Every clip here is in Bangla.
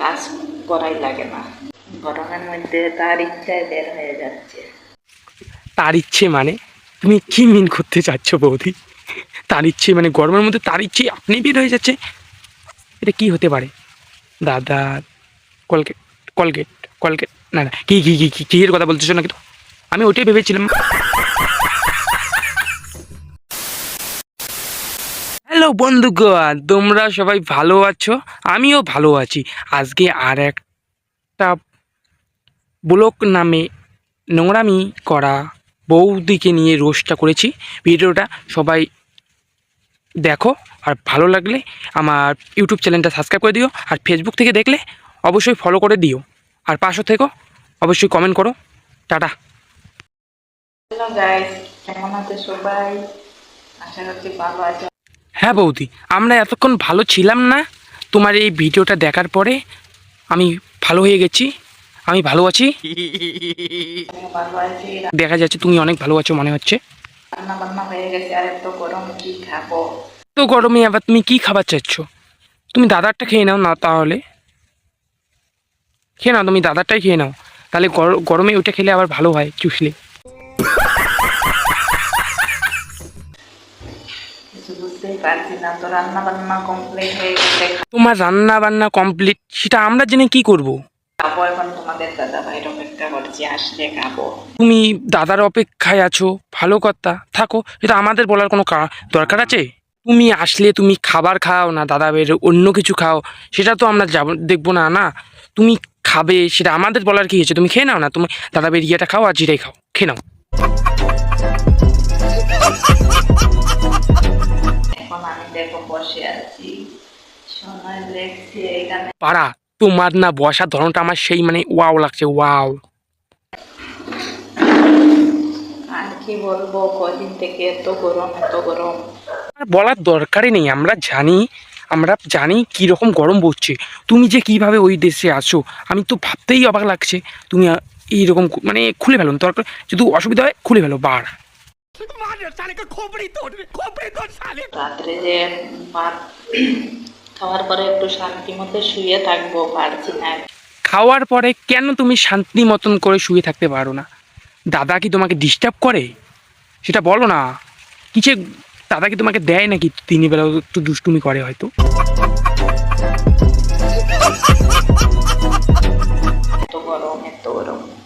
কাজ করাই লাগে না। গরমের মধ্যে তার ইচ্ছায় বের হয়ে যাচ্ছে। তার ইচ্ছে মানে? তুমি কি মিন করতে চাচ্ছ বৌদি? তার ইচ্ছে মানে গরমের মধ্যে তার ইচ্ছে আপনি বের হয়ে যাচ্ছে? এটা কি হতে পারে? দাদা কলগেট কলগেট কলগেট, না না, কি কি কি কি কি এর কথা বলতেছো নাকি তো? আমি ওটাই ভেবেছিলাম। হ্যালো বন্ধুগণ, তোমরা সবাই ভালো আছো? আমিও ভালো আছি। আজকে আর একটা ব্লক নামে নোংরামি করা বৌদিকে নিয়ে রোস্টটা করেছি। ভিডিওটা সবাই দেখো, আর ভালো লাগলে আমার ইউটিউব চ্যানেলটা সাবস্ক্রাইব করে দিও, আর ফেসবুক থেকে দেখলে অবশ্যই ফলো করে দিও। আর পাশে থেকো, অবশ্যই কমেন্ট করো। টাটা। সবাই? আশা করছি ভালো আছে। হ্যাঁ বৌদি আমরা এতক্ষণ ভালো ছিলাম না। তোমার এই ভিডিওটা দেখার পরে আমি ভালো হয়ে গেছি। আমি ভালো আছি। দেখা যাচ্ছে তুমি অনেক ভালো আছো মনে হচ্ছে। তো গরমে আবার তুমি কি খাবার চাচ্ছ? তুমি দাদারটা খেয়ে নাও না তাহলে। খেয়ে নাও তুমি দাদারটাই খেয়ে নাও। তাহলে গর- গরমে ওইটা খেলে আবার ভালো হয় চুষলে কিছু বুঝতেই পারছি না তো রান্না বান্না কমপ্লিট হয়ে গেছে। তোমার রান্না বান্না কমপ্লিট সেটা আমরা জেনে কি করব। খাব এখন তোমাদের দাদা ভাইয়ের অপেক্ষা করছি আসলে খাব। তুমি দাদার অপেক্ষায় আছো ভালো কথা। থাকো এটা আমাদের বলার কোনো কা- দরকার আছে? তুমি আসলে তুমি খাবার খাও না দাদা ভাইয়ের অন্য কিছু খাও সেটা তো আমরা যাব দেখব না না? তুমি খাবে সেটা আমাদের বলার কি হয়েছে? তুমি খেয়ে নাও না তুমি দাদা ভাইয়ের ইয়েটা খাও আর জিরাই খাও খেয়ে নাও। আমি দেখো বসে আছি। সময় দেখছি এখানে। পাড়া তোমার না বসার ধরনটা আমার সেই মানে ওয়াও লাগছে ওয়াও। আর কি বলব কদিন থেকে এত গরম এত গরম। আর বলার দরকারই নেই আমরা জানি আমরা জানি কী রকম গরম পড়ছে। তুমি যে কীভাবে ওই দেশে আসো আমি তো ভাবতেই অবাক লাগছে। তুমি এইরকম মানে খুলে ফেলো দরকার যদি অসুবিধা হয় খুলে ফেলো বার। রাত্রে যে ভাত খাওয়ার পরে একটু শান্তি মতো শুয়ে থাকব পারছি না। খাওয়ার পরে কেন তুমি শান্তি মতন করে শুয়ে থাকতে পারো না? দাদা কি তোমাকে ডিস্টার্ব করে? সেটা বলো না। কিছু দাদা কি তোমাকে দেয় নাকি দিনের বেলা একটু দুষ্টুমি করে হয়তো?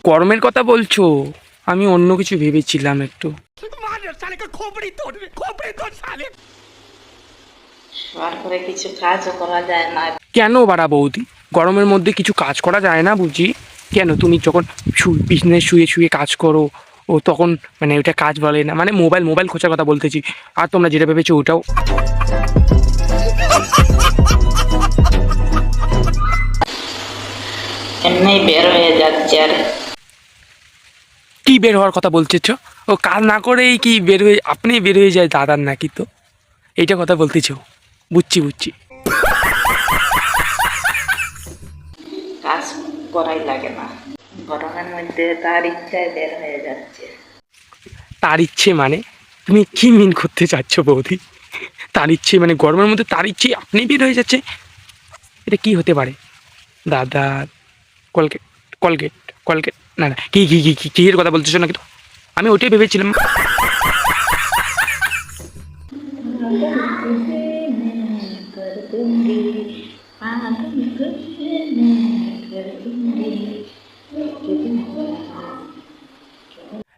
গরমের কথা বলছো? আমি অন্য কিছু ভেবেছিলাম একটু। শোয়ার পরে কিছু কাজও করা যায় না। কেন বাড়া বৌদি? গরমের মধ্যে কিছু কাজ করা যায় না বুঝি? কেন তুমি যখন বিজনেস শুয়ে শুয়ে কাজ করো ও তখন মানে ওটা কাজ বলে না মানে মোবাইল মোবাইল খোঁজার কথা বলতেছি। আর তোমরা যেটা ভেবেছো ওটাও। এমনি বের হয়ে যাচ্ছে আর কি বের হওয়ার কথা বলতেছ? ও কাজ না করেই কি বের হয়ে আপনি বের হয়ে যায় দাদার নাকি তো? এইটা কথা বলতেছ? বুঝছি বুঝছি। কাজ করাই লাগে না। গরমের মধ্যে তার ইচ্ছায় বের হয়ে যাচ্ছে। তার ইচ্ছে মানে? তুমি কি মিন করতে চাচ্ছ বৌদি? তার ইচ্ছে মানে গরমের মধ্যে তার ইচ্ছে আপনি বের হয়ে যাচ্ছে? এটা কি হতে পারে? দাদা কলগেট কলগেট কলগেট। না না, কি কি কি কি কথা বলতেছো নাকি তো আমি ওটাই ভেবেছিলাম।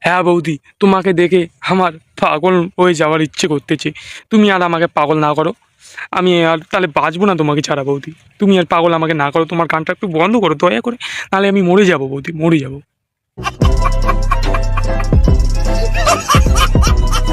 হ্যাঁ বৌদি, তোমাকে দেখে আমার পাগল হয়ে যাওয়ার ইচ্ছে করতেছে। তুমি আর আমাকে পাগল না করো। আমি আর তাহলে বাঁচবো না তোমাকে ছাড়া বৌদি। তুমি আর পাগল আমাকে না করো, তোমার গানটা একটু বন্ধ করো, দয়া করে। নাহলে আমি মরে যাব বৌদি, মরে যাব। Ha ha ha ha ha!